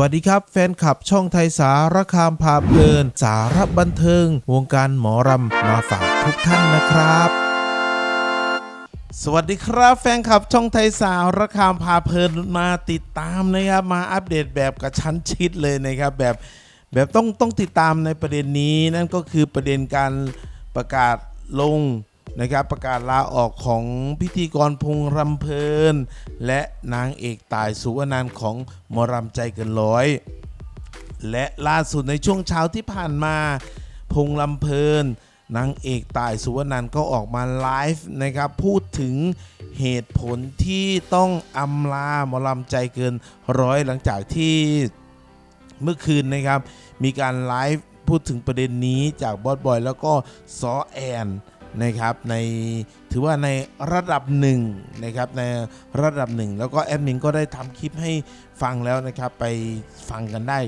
วัสดีครับ แฟนคลับช่องไทยสารคามพาเพลิน สารบันเทิง วงการหมอรำมาฝากทุกท่านนะครับสวัสดีครับแฟนคลับช่องไทยสารคามพาเพลินมาติดตามนะครับ มาอัปเดตแบบกระชั้นชิดเลยนะครับ แบบแบบต้องต้องติดตามในประเด็นนี้นั่นก็คือประเด็นการประกาศลง นะครับประกาศลาออกของพิธีกรพงษ์รำเพลิน และนางเอกตายสุวรรณนของมรำใจเกินร้อย และล่าสุดในช่วงเช้าที่ผ่านมา พงษ์ลำเพลินนางเอกตายสุวรรณันก็ออกมาไลฟ์นะครับพูดถึงเหตุผลที่ต้องอำลาหมอลำใจเกินร้อยหลังจากที่เมื่อคืนนะครับ มีการไลฟ์พูดถึงประเด็นนี้จากบอสบอยแล้วก็ซอแอน นะครับในถือว่าในระดับหนึ่งนะครับในระดับหนึ่งแล้วก็แอดมินก็ได้ทำคลิปให้ฟังแล้วนะครับไปฟังกันได้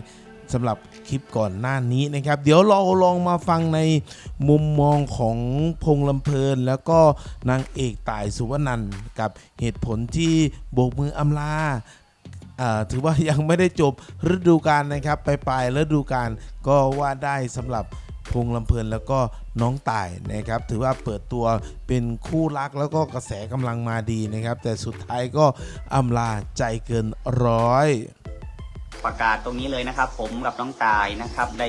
สำหรับคลิปก่อนหน้านี้นะครับ เดี๋ยวเราลองมาฟังในมุมมองของพงลำเพลิน แล้วก็นางเอกต่ายสุวรรณันกับเหตุผลที่โบกมืออำลาอ่าถือว่ายังไม่ได้จบฤดูกาลนะครับ ไปปลายฤดูกาลก็ว่าได้สำหรับ พงลำเพลินแล้วก็น้องต่ายนะครับถือว่าเปิดตัวเป็นคู่รักแล้วก็กระแสกำลังมาดีนะครับ แต่สุดท้ายก็อำลาใจเกินร้อยประกาศตรงนี้เลยนะครับ ผมกับน้องตายนะครับได้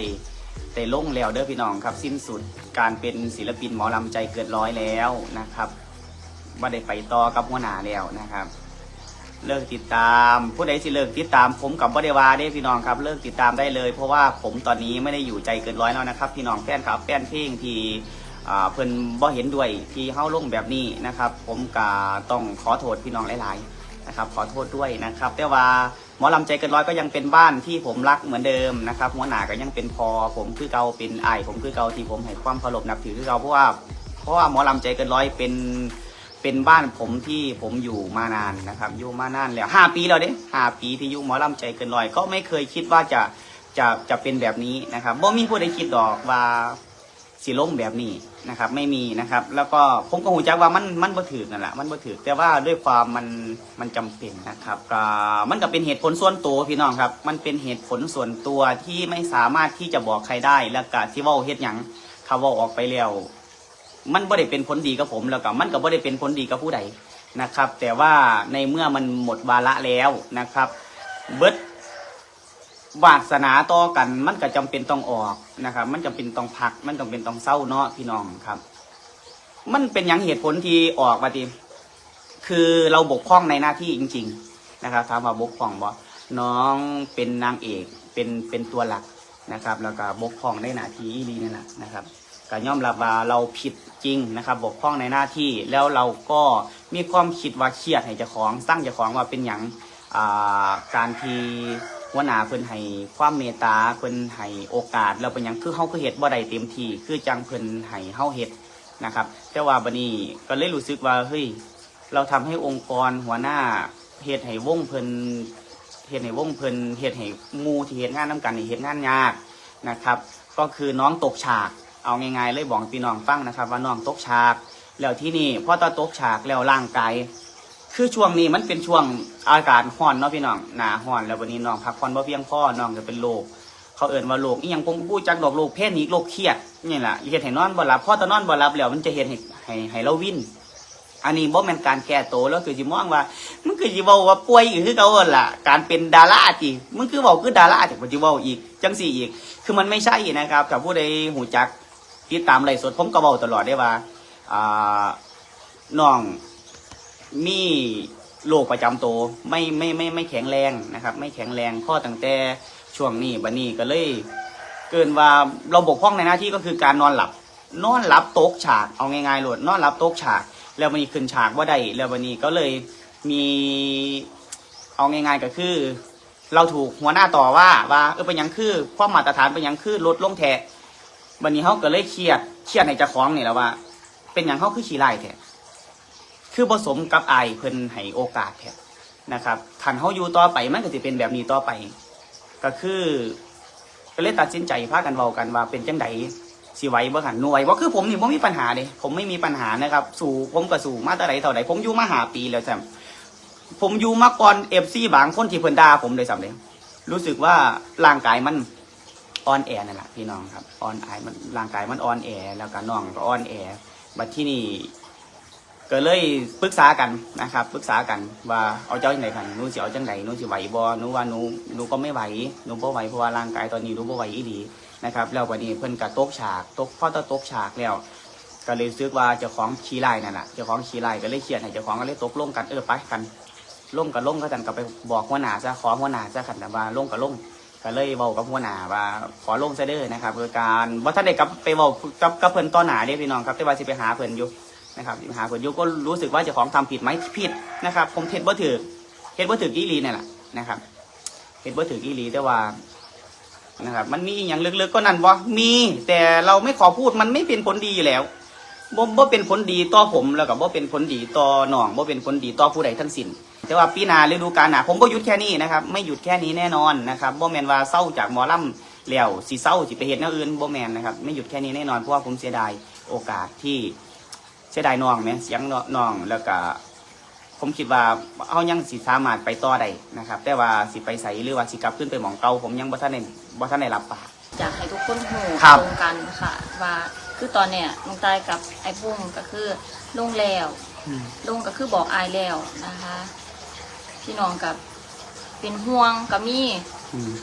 ได้ล่งแล้วเด้อพี่น้องครับ สิ้นสุดการเป็นศิลปินหมอลำใจเกิดร้อยแล้วนะครับว่าได้ไปต่อกับหัวหน้าแล้วนะครับ เลิกติดตาม ผู้ใดสิเลิกติดตาม ผมกับบ่ได้วาเด้พี่น้องครับ เลิกติดตามได้เลย เพราะว่าผมตอนนี้ไม่ได้อยู่ใจเกินร้อยแล้วนะครับ พี่น้องแฟนครับแฟนเพลงที่เพิ่นบ่เห็นด้วยที่เฮ้าลงแบบนี้นะครับ ผมก็ต้องขอโทษพี่น้องหลายๆนะครับ ขอโทษด้วยนะครับ แต่ว่าหมอลำใจเกินร้อยก็ยังเป็นบ้านที่ผมรักเหมือนเดิมนะครับหัวหน้าก็ยังเป็นพอผมคือเกาเป็นไอผมคือเกาที่ผมให้ความเคารพนับถือคือเกาเพราะว่าเพราะว่าหมอลำใจเกินร้อยเป็น เป็นบ้านผมที่ผมอยู่มานานนะครับอยู่มานานแล้วห้าปีแล้วเด้ห้าปีที่อยู่หมอลำใจเกินร้อยก็ไม่เคยคิดว่าจะจะจะเป็นแบบนี้นะครับบ่มีผู้ใดคิดดอกว่าสิล่มแบบนี้นะครับ ไม่มีนะครับ แล้วก็ผมก็หูจักว่ามันมันบ่ถือนั่นแหละมันบ่ถือแต่ว่าด้วยความมันมันจำเป็นนะครับก็มันก็เป็นเหตุผลส่วนตัวพี่น้องครับ มันเป็นเหตุผลส่วนตัวที่ไม่สามารถที่จะบอกใครได้แล้วก็ที่ว่าเฮ็ดหยังเขาว่าออกไปแล้ว มันบ่ได้เป็นผลดีกับผมแล้วก็มันก็บ่ได้เป็นผลดีกับผู้ใดนะครับ แต่ว่าในเมื่อมันหมดวาระแล้วนะครับ เบิดวาสนาต่อกัน มันก็จำเป็นต้องออกนะครับ มันจำเป็นต้องพัก มันจำเป็นต้องเศร้าเนาะพี่น้องครับ มันเป็นอย่างเหตุผลที่ออกมาทีคือเราบกพร่องในหน้าที่จริง ๆ นะครับถามว่าบกพร่องบ่น้องเป็นนางเอกเป็นเป็นตัวหลักนะครับ แล้วก็บกพร่องในหน้าที่อีหลีนี่แหละนะครับ ก็ยอมรับว่าเราผิดจริงนะครับ บกพร่องในหน้าที่แล้วเราก็มีความคิดว่าเครียดให้เจ้าของสร้างเจ้าของว่าเป็นอย่างาการที่หัวหน้าเพิ่นให้ความเมตตาเพิ่นให้โอกาสแล้วเป็นอย่างคือเฮาคือเฮ็ดบ่ได้เต็มที่คือจังเพิ่นให้เฮาเฮ็ดนะครับ แต่ว่าบัดนี้ก็เลยรู้สึกว่าเฮ้ยเราทำให้องค์กรหัวหน้าเฮ็ดให้วงเพิ่นเฮ็ดให้วงเพิ่นเฮ็ดให้มูที่เฮ็ดงานนํกันเฮ็ดงานยากนะครับ ก็คือน้องตกฉาก เอาง่ายๆเลยบอกพี่น้องฟังนะครับ ว่าน้องตกฉาก แล้วที่นี่พอตอนตกฉากแล้วร่างกายคือช่วงนี้มันเป็นช่วงอากาศร้อนเนาะพี่น้องหนาร้อนแล้ววันนี้น้องพักผ่อนบ่เพียงพอน้องจะเป็นโรคเขาเอ่นว่าโรคอีหยังผมพูดจักดอกโรคเพศนี้โรคเครียดนี่แหละเฮ็ดให้นอนบ่หลับพ่อตอนนอนบ่หลับแล้วมันจะเฮ็ดให้ให้ให้เราวินอันนี้บ่แม่นการแก้โตแล้วคือสิมองว่ามันคือสิเว้าว่าป่วยอยู่คือเก่าหั่นล่ะ การเป็นดาราติมันคือเว้าคือดาราติบ่สิเว้าอีกจังซี่อีก คือมันไม่ใช่นะครับถ้าผู้ใดหูจัก ติดตามไลฟ์สดผมก็บอกตลอดได้ว่าน้องมีโรคประจำตัวไม่ไม่ไม่ไม่แข็งแรงนะครับ ไม่แข็งแรงข้อตั้งแต่ช่วงนี้บันนี้ก็เลย เกินว่าเราบกพร่องในหน้าที่ก็คือการนอนหลับ นอนหลับโต๊ะฉากเอาง่ายๆหลดนอนหลับโต๊ะฉาก แล้ววันนี้ขึ้นฉากว่าได้แล้ววันนี้ก็เลยมีเอาง่ายๆก็คือ เราถูกหัวหน้าต่อว่าว่าเออเป็นยังคือความมาตรฐานเป็นยังคือลดลงแท วันนี้เขาก็เลยเครียดเครียดในเจ้าของนี่แหล้วว่า เป็นอย่างเขาคือขี้ไล่แท้คือผสมกับไอเพิ่นให้โอกาสแท้นะครับขันเขาอยู่ต่อไปมันก็จะเป็นแบบนี้ต่อไป ก็คือก็เลยตัดสินใจพากันเว้ากันว่าเป็นจังไดสิไหวบ่หันหน่วยว่าคือผมนี่ผมมีปัญหาเลยผมไม่มีปัญหานะครับ สู่ผมก็สู่มาแต่ไหนเท่าไหผมอยู่มาหาปีแล้วจ้ะผมอยู่มาก่อนเอฟซีบางคนที่เพิ่นด่าผมเลยซ้ำเลยรู้สึกว่าร่างกายมัน อ่อนแอนั่นแหละพี่น้องครับอ่อนแอมันร่างกายมันอ่อนแอแล้วก็น้องก็อ่อนแอบัดที่นี่ก็เลยปรึกษากันนะครับปรึกษากันว่าเอาเจ้าจังไหนกันนูสิเอาจังไหนนูสิไหวบ่หนูว่านูหนูก็ไม่ไหวนู้บ่ไหวเพราะว่าร่างกายตอนนี้นู้บ่ไหวอีดีนะครับแล้ววันนี้เพิ่อนก็ตกฉากตกพ่อตะตกฉากแล้วก็เลยซึกว่าเจ้าของขี้ไล่นั่นแหละเจ้าของขี้ไล่ก็เลยเครียดให้เจ้าของก็เลยตกลงกันเออไปกันลงกับลงก็กันก็ไปบอกหัวหน้าซะขอหัวหน้าซะขันนะว่าลงกับลง ก็เลยเว้ากับหัวหน้าว่าขอลงซะเด้อนะครับคือการว่าท่านเด็กกับไปเว้ากับกับเพิ่นต่อหนาเด้อพี่น้องครับแต่ว่าสิไปหาเพิ่นอยู่นะครับสิไปหาเพิ่นอยู่ก็รู้สึกว่าเจ้าของทำผิดไหมผิดนะครับ ผมเท็ดบ่ถือเท็ดบ่ถือกี่ลีนี่แหละนะครับเท็ดบ่ถือกี่ลีแต่ว่านะครับ มันมีอย่างลึกๆก็นั่นบ่มีแต่เราไม่ขอพูดมันไม่เป็นผลดีอยู่แล้วบ่บ่เป็นผลดีต่อผมแล้วก็บ่เป็นผลดีต่อน้องบ่เป็นผลดีต่อผู้ใดทั้งสิ้น แต่ว่าปีหน้าฤดูกาลหน้าผมบ่หยุดแค่นี้นะครับไม่หยุดแค่นี้แน่นอนนะครับบ่แม่นว่าเศร้าจากหมอลำแล้วสิเศร้าสิไปเฮ็ดแนวอื่นบ่แม่นนะครับไม่หยุดแค่นี้แน่นอนเพราะว่าผมเสียดายโอกาสที่เสียดายน้องแหมเสียงน้องแล้วก็ผมคิดว่าเฮายังสิสามารถไปต่อได้นะครับ แต่ว่าสิไปใส่หรือว่าสิกลับขึ้นไปหมองเก่าผมยังบ่ทันได้บ่ทันได้รับปากอยากให้ทุกคนหูครับตรงกันค่ะ ว่าคือตอนเนี้ยลุงตายกับไอ้ปุ้งก็คือลุงแล้วลุงก็คือบอกอายแล้วนะคะ พี่น้องกับเป็นห่วงกับมีอืม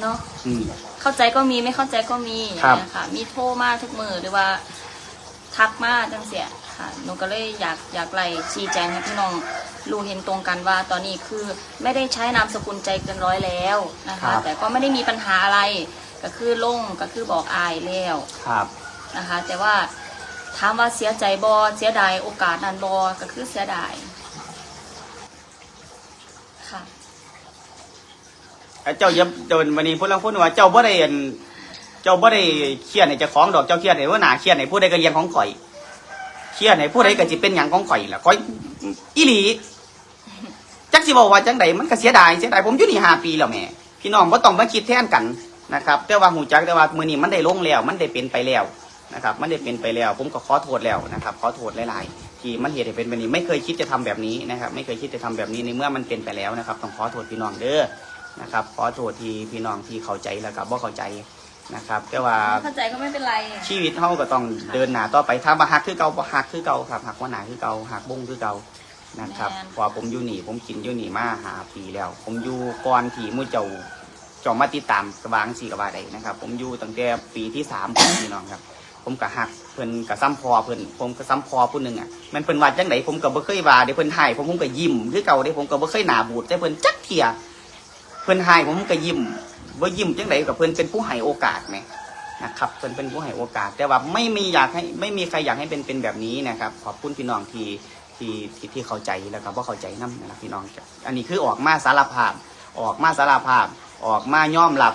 เนาะอืม เข้าใจก็มีไม่เข้าใจก็มีครับ นะคะมีโทรมาทุกมือหรือว่า ทักมาจังเสียค่ะหนูก็เลยอยากอยากไล่ชี้แจงให้พี่น้องรู้เห็นตรงกันว่า ตอนนี้คือไม่ได้ใช้นามสกุลใจเกินร้อยแล้วนะครัคะ บ แต่ก็ไม่ได้มีปัญหาอะไรก็คือลงก็คือบอกอายแล้ว ครับ นะคะแต่ว่าถามว่าเสียใจบอเสียดายโอกาสนั้นบอก็คือเสียดายค่ะ เจ้าเย็บเดินวันนี้พูดแล้วพูดว่า เจ้าบ่ได้อันเจ้าบ่ได้เครียดให้เจ้าของดอกเจ้าเครียดให้ว่าหนาเครียดให้ผู้ใดก็เลี้ยงของข่อยเครียดให้ผู้ใดก็สิเป็นหยังของข่อยล่ะข่อยอีหลีจักสิบอกว่าจังใดมันก็เสียดายเสียดายผมอยู่นี่ห้าปีแล้วแม่พี่น้องบ่ต้องมาคิดแทนกันนะครับแต่ว่าหูจักแต่ว่ามือนี้มันได้ลงแล้ว มันได้เป็นไปแล้วนะครับ มันได้เป็นไปแล้ว ผมก็ขอโทษแล้วนะครับขอโทษหลายๆ ที่มันเหตุเป็นแบบนี้ ไม่เคยคิดจะทำแบบนี้นะครับ ไม่เคยคิดจะทำแบบนี้ในเมื่อมันเป็นไปแล้วนะครับ ต้องขอโทษพี่น้องเด้อ นะครับขอโทษที่พี่น้องที่เข้าใจแล้วก็บ่เข้าใจนะครับ แต่ว่าเข้าใจก็ไม่เป็นไรชีวิตเฮาก็ต้องเดินหน้าต่อไปถ้าบ่ฮักคือเก่าบ่ฮักคือเก่าครับฮักว่าหนาคือเก่าฮักบงคือเก่านะครับแม่นเพอผมอยู่นี่ผมกินอยู่นี่มาหาปีแล้ว ผมอยู่ก่อนที่หมู่เจ้าเจ้ามาติดตามกระบางสี่กระบาใดนะครับ ผมอยู่ตั้งแต่ปีที่สามของพี่น้องครับ ผมก็ฮักเพิ่นก็ซ้ำพอเพิ่นผมก็ซ้ำพอผู้หนึงอะมันเพิ่นว่าจังไดผมก็บ่เคยว่าเดี๋ยวเพิ่นให้ผมผมก็ยิ้มคือเก่าเด้ผมก็บ่เคยหน้าบูดแต่เพิ่นจักเที่ย เพื่อนให้ผมก็ยิ้มว่ายิ้มจังไดกับเพื่อนเป็นผู้ให้โอกาสไหมนะครับเพื่อนเป็นผู้ให้โอกาส แต่ว่าไม่มีอยากให้ไม่มีใครอยากให้เป็นเป็นแบบนี้นะครับ ขอบคุณพี่น้องที่ที่ที่ที่เข้าใจแล้วก็บ่เข้าใจนํนะครับพี่น้องอันนี้คือออกมาสารภาพ ออกมาสารภาพ ออกมาย่อมรับ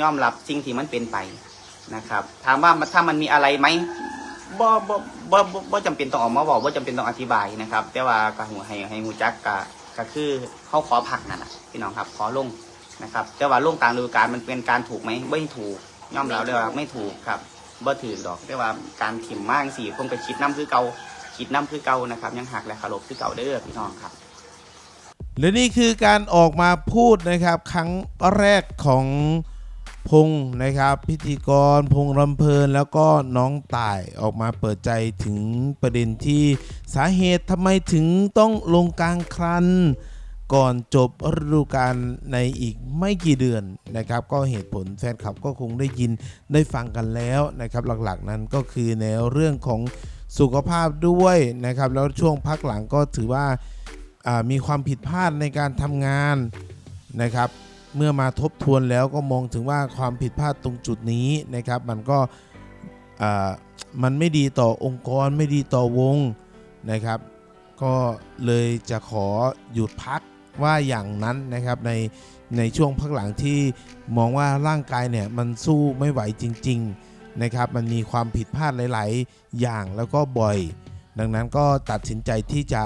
ย่อมรับสิ่งที่มันเป็นไปนะครับ ถามว่าถ้ามันมีอะไรไหมบ่บ่บ่บ่จำเป็นต้องออกมาบอกบ่าจำเป็นต้องอธิบายนะครับ แต่ว่าก็หูให้ให้หูจักก็ก็คือเขาขอผักนั่นแหละพี่น้องครับขอลง นะครับแต่ว่าลงกลางฤดูกาลมันเป็นการถูกไหมไม่ถูกย่อมรับเลยว่าไม่ถูกครับบ่ถือดอกแต่ว่าการถิ่มมากสี่ผมก็คิดน้ำคือเก่าคิดน้ำคือเกานะครับ ยังหักและขลบคือเก่าเด้อพี่น้องครับและนี่คือการออกมาพูดนะครับ ครั้งแรกของพงนะครับ พิธีกรพงรำเพลินแล้วก็น้องต่ายออกมาเปิดใจถึงประเด็นที่สาเหตุทำไมถึงต้องลงกลางครัน ก่อนจบฤดูกาลในอีกไม่กี่เดือนนะครับ ก็เหตุผลแฟนคลับก็คงได้ยินได้ฟังกันแล้วนะครับ หลักๆนั้นก็คือในเรื่องของสุขภาพด้วยนะครับ แล้วช่วงพักหลังก็ถือว่าามีความผิดพลาดในการทำงานนะครับ เมื่อมาทบทวนแล้วก็มองถึงว่าความผิดพลาดตรงจุดนี้นะครับ มันก็มันไม่ดีต่อองค์กรไม่ดีต่อวงนะครับ ก็เลยจะขอหยุดพัก ว่าอย่างนั้นนะครับในในช่วงพักหลังที่มองว่าร่างกายเนี่ยมันสู้ไม่ไหวจริง ๆนะครับ มันมีความผิดพลาดหลาย ๆ อย่างแล้วก็บ่อย ดังนั้นก็ตัดสินใจที่จะ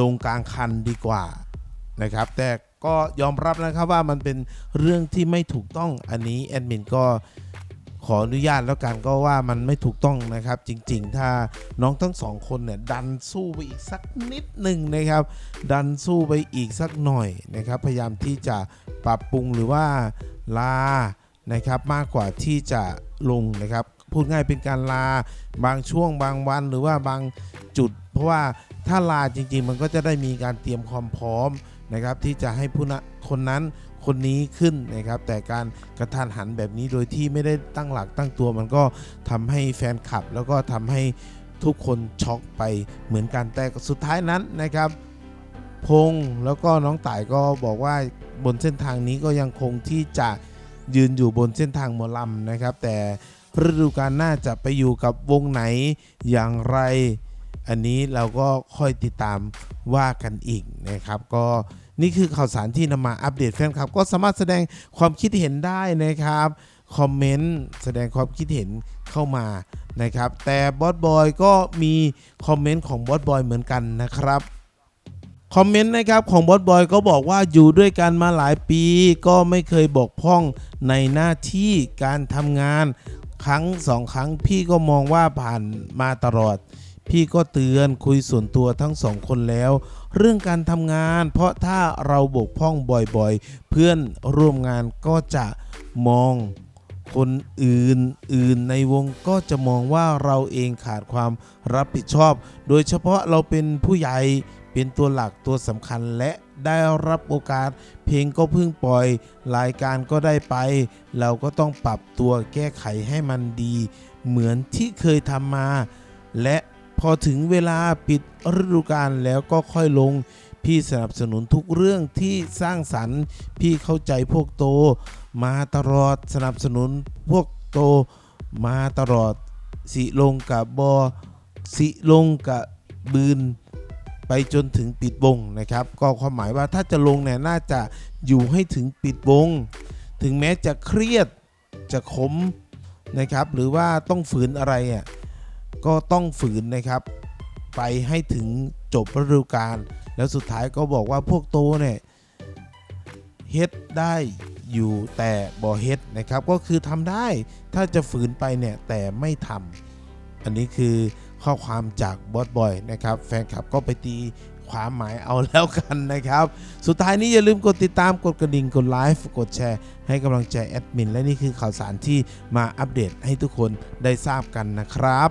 ลงกลางคันดีกว่านะครับ แต่ก็ยอมรับนะครับว่ามันเป็นเรื่องที่ไม่ถูกต้องอันนี้แอดมินก็ ขออนุญาตแล้วกันก็ว่ามันไม่ถูกต้องนะครับ จริง ๆ ถ้าน้องทั้งสองคนเนี่ยดันสู้ไปอีกสักนิดหนึ่งนะครับ ดันสู้ไปอีกสักหน่อยนะครับ พยายามที่จะปรับปรุงหรือว่าลานะครับมากกว่าที่จะลงนะครับ พูดง่ายเป็นการลาบางช่วงบางวันหรือว่าบางจุด เพราะว่าถ้าลาจริง ๆ มันก็จะได้มีการเตรียมความพร้อมนะครับ ที่จะให้ผู้นคนนั้น คนนี้ขึ้นนะครับ แต่การกระทันหันแบบนี้โดยที่ไม่ได้ตั้งหลักตั้งตัว มันก็ทำให้แฟนคลับ แล้วก็ทำให้ทุกคนช็อกไปเหมือนกันแต่สุดท้ายนั้นนะครับ พงแล้วก็น้องต่ายก็บอกว่าบนเส้นทางนี้ก็ยังคงที่จะยืนอยู่บนเส้นทางหมอลำนะครับ แต่ฤดูกาลหน้าจะไปอยู่กับวงไหนอย่างไร อันนี้เราก็ค่อยติดตามว่ากันอีกนะครับ ก็ นี่คือข่าวสารที่นำมาอัปเดตแฟนคลับ ก็สามารถแสดงความคิดเห็นได้นะครับ คอมเมนต์แสดงความคิดเห็นเข้ามานะครับ แต่บอสบอยก็มีคอมเมนต์ของบอสบอยเหมือนกันนะครับคอมเมนต์นะครับของบอสบอยก็บอกว่าอยู่ด้วยกันมาหลายปี ก็ไม่เคยบกพร่องในหน้าที่การทำงาน ครั้งสองครั้งพี่ก็มองว่าผ่านมาตลอด พี่ก็เตือนคุยส่วนตัวทั้งสองคนแล้ว เรื่องการทำงาน เพราะถ้าเราบกพร่องบ่อยๆ เพื่อนร่วมงานก็จะมองคนอื่นอื่นในวงก็จะมองว่าเราเองขาดความรับผิดชอบ โดยเฉพาะเราเป็นผู้ใหญ่เป็นตัวหลักตัวสำคัญและได้รับโอกาส เพลงก็เพิ่งปล่อย รายการก็ได้ไป เราก็ต้องปรับตัวแก้ไขให้มันดี เหมือนที่เคยทำมา และ พอถึงเวลาปิดฤดูกาลแล้วก็ค่อยลง พี่สนับสนุนทุกเรื่องที่สร้างสรรค์ พี่เข้าใจพวกโต มาตลอดสนับสนุนพวกโต มาตลอด สิลงกับบอสิลงกับบืนไปจนถึงปิดวงนะครับ ก็ความหมายว่าถ้าจะลงเนี่ยน่าจะอยู่ให้ถึงปิดวง ถึงแม้จะเครียดจะขมนะครับ หรือว่าต้องฝืนอะไรอะ ก็ต้องฝืนนะครับ ไปให้ถึงจบฤดูกาลแล้วสุดท้ายก็บอกว่าพวกโตเนี่ยเฮ็ดได้อยู่แต่บ่เฮ็ดนะครับก็คือทำได้ถ้าจะฝืนไปเนี่ยแต่ไม่ทำอันนี้คือข้อความจากบอสบอยนะครับแฟนคลับก็ไปตีความหมายเอาแล้วกันนะครับ สุดท้ายนี้อย่าลืมกดติดตามกดกระดิ่งกดไลฟ์กดแชร์ ให้กำลังใจแอดมินและนี่คือข่าวสารที่มาอัปเดตให้ทุกคนได้ทราบกันนะครับ